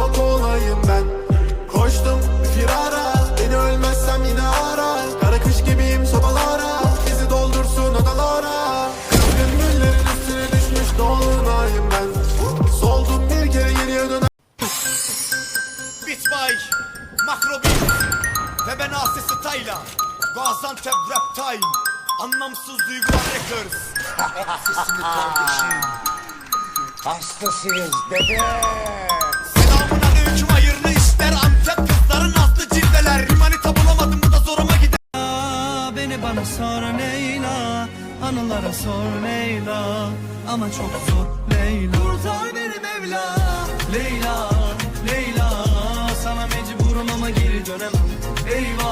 yok olayım ben. Koştum firara Beni ölmezsem yine ara. Kara kış gibiyim sobalara Bizi doldursun odalara. Kızgın güllerin üstüne düşmüş dolunayım ben. Soldum bir kere geriye dönem Bitbay Makrobit Ve ben Asisi Tayla Gaziantep Rap Time. Anlamsız duygular records. Sesini kardeşim Hastasıyız dede bana sor Leyla Anılara sor Leyla. Ama çok zor Leyla. Kurtar beni Mevla. Leyla, Leyla Sana mecburum ama geri dönemem. Eyvah.